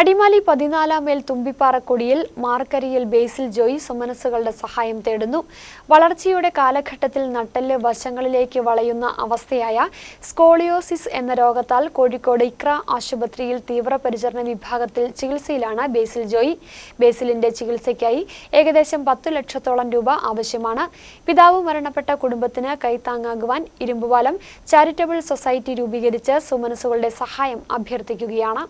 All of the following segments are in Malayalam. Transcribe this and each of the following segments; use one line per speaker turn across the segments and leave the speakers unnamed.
അടിമാലി പതിനാലാം മേൽ തുമ്പിപ്പാറക്കൊടിയിൽ മാർക്കരിയിൽ ബേസിൽ ജോയി സുമനസ്സുകളുടെ സഹായം തേടുന്നു. വളർച്ചയുടെ കാലഘട്ടത്തിൽ നട്ടൽ വശങ്ങളിലേക്ക് വളയുന്ന അവസ്ഥയായ സ്കോളിയോസിസ് എന്ന രോഗത്താൽ കോഴിക്കോട് ഇക്ര ആശുപത്രിയിൽ തീവ്രപരിചരണ വിഭാഗത്തിൽ ചികിത്സയിലാണ് ബേസിൽ ജോയി. ബേസിലിന്റെ ചികിത്സയ്ക്കായി ഏകദേശം പത്തു ലക്ഷത്തോളം രൂപ ആവശ്യമാണ്. പിതാവ് മരണപ്പെട്ട കുടുംബത്തിന് കൈത്താങ്ങാകുവാൻ ഇരുമ്പുപാലം ചാരിറ്റബിൾ സൊസൈറ്റി രൂപീകരിച്ച് സുമനസ്സുകളുടെ സഹായം അഭ്യർത്ഥിക്കുകയാണ്.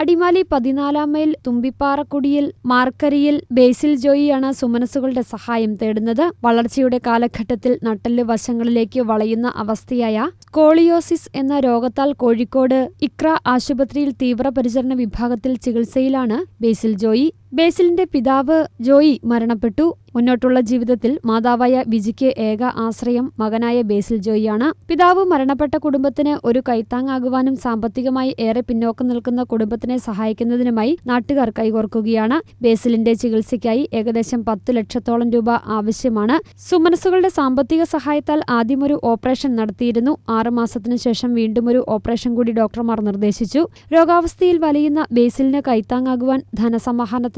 അടിമാലി പതിനാലാം മൈൽ തുമ്പിപ്പാറക്കുടിയിൽ മാർക്കരിയിൽ ബേസിൽ ജോയിയാണ് സുമനസുകളുടെ സഹായം തേടുന്നത്. വളർച്ചയുടെ കാലഘട്ടത്തിൽ നട്ടൽ വശങ്ങളിലേക്ക് വളയുന്ന അവസ്ഥയായ സ്കോളിയോസിസ് എന്ന രോഗത്താൽ കോഴിക്കോട് ഇക്ര ആശുപത്രിയിൽ തീവ്രപരിചരണ വിഭാഗത്തിൽ ചികിത്സയിലാണ് ബേസിൽ ജോയി. ബേസിലിന്റെ പിതാവ് ജോയി മരണപ്പെട്ടു. മുന്നോട്ടുള്ള ജീവിതത്തിൽ മാതാവായ വിജിക്ക് ഏക ആശ്രയം മകനായ ബേസിൽ ജോയിയാണ്. പിതാവ് മരണപ്പെട്ട കുടുംബത്തിന് ഒരു കൈത്താങ്ങാകുവാനും സാമ്പത്തികമായി ഏറെ പിന്നോക്കം നിൽക്കുന്ന കുടുംബത്തിനെ സഹായിക്കുന്നതിനുമായി നാട്ടുകാർ കൈകോർക്കുകയാണ്. ബേസിലിന്റെ ചികിത്സയ്ക്കായി ഏകദേശം പത്തു ലക്ഷത്തോളം രൂപ ആവശ്യമാണ്. സുമനസുകളുടെ സാമ്പത്തിക സഹായത്താൽ ആദ്യം ഒരു ഓപ്പറേഷൻ നടത്തിയിരുന്നു. ആറുമാസത്തിനു ശേഷം വീണ്ടും ഒരു ഓപ്പറേഷൻ കൂടി ഡോക്ടർമാർ നിർദ്ദേശിച്ചു. രോഗാവസ്ഥയിൽ വലയുന്ന ബേസിലിന് കൈത്താങ്ങാകുവാൻ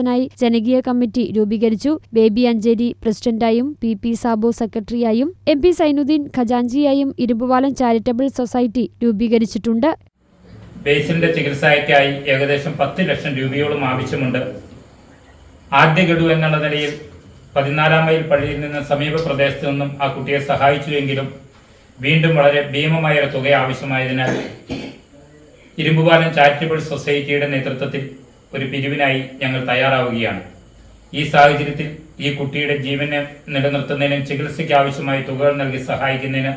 ധനസമാഹരണത്തിനായി ജനകീയ കമ്മിറ്റി രൂപീകരിച്ചു. ബേബി അഞ്ചേരി പ്രസിഡന്റായും പി പി സാബു സെക്രട്ടറിയായും എം പി സൈനുദ്ദീൻ ഖജാൻജിയായും ഇരുമ്പുപാലം ചാരിറ്റബിൾ സൊസൈറ്റി രൂപീകരിച്ചിട്ടുണ്ട്.
പേഷ്യന്റിന്റെ ചികിത്സയ്ക്കായി ഏകദേശം പത്ത് ലക്ഷം രൂപയോളം ആവശ്യമുണ്ട്. ആദ്യ ഗഡു എന്നുള്ള നിലയിൽ പതിനാലാം മൈൽ പള്ളിയിൽ നിന്ന് സമീപ പ്രദേശത്തു നിന്നും ആ കുട്ടിയെ സഹായിച്ചുവെങ്കിലും വീണ്ടും വളരെ ഭീമമായ ഒരു തുക ആവശ്യമായതിനാൽ ഇരുമ്പുപാലം ചാരിറ്റബിൾ സൊസൈറ്റിയുടെ നേതൃത്വത്തിൽ ഒരു പിരിവിനായി ഞങ്ങൾ തയ്യാറാവുകയാണ്. ഈ സാഹചര്യത്തിൽ ഈ കുട്ടിയുടെ ജീവനെ നിലനിർത്തുന്നതിനും ചികിത്സയ്ക്ക് ആവശ്യമായ തുകകൾ നൽകി സഹായിക്കുന്നതിന്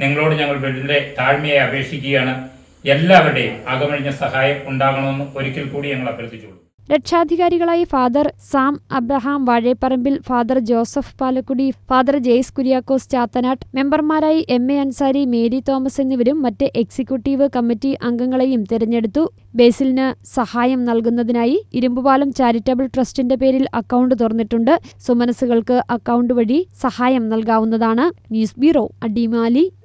നിങ്ങളോട് ഞങ്ങൾ വളരെ താഴ്മയായി അപേക്ഷിക്കുകയാണ്. എല്ലാവരുടെയും അകമഴിഞ്ഞ സഹായം ഉണ്ടാകണമെന്ന് ഒരിക്കൽ കൂടി ഞങ്ങൾ അഭ്യർത്ഥിച്ചുള്ളൂ
രക്ഷാധികാരികളായി father Sam Abraham Vazhepparambil father Joseph Palakkudi father Jais Kuriakose Chathanattu മെമ്പർമാരായി M A Ansari Mary Thomas എന്നിവരും മറ്റ് എക്സിക്യൂട്ടീവ് കമ്മിറ്റി അംഗങ്ങളെയും തിരഞ്ഞെടുത്തു. ബേസിലിന് സഹായം നൽകുന്നതിനായി ഇരുമ്പുപാലം ചാരിറ്റബിൾ ട്രസ്റ്റിന്റെ പേരിൽ അക്കൗണ്ട് തുറന്നിട്ടുണ്ട്. സുമനസുകൾക്ക് അക്കൗണ്ട് വഴി സഹായം നൽകാവുന്നതാണ്. News bureau Adimali.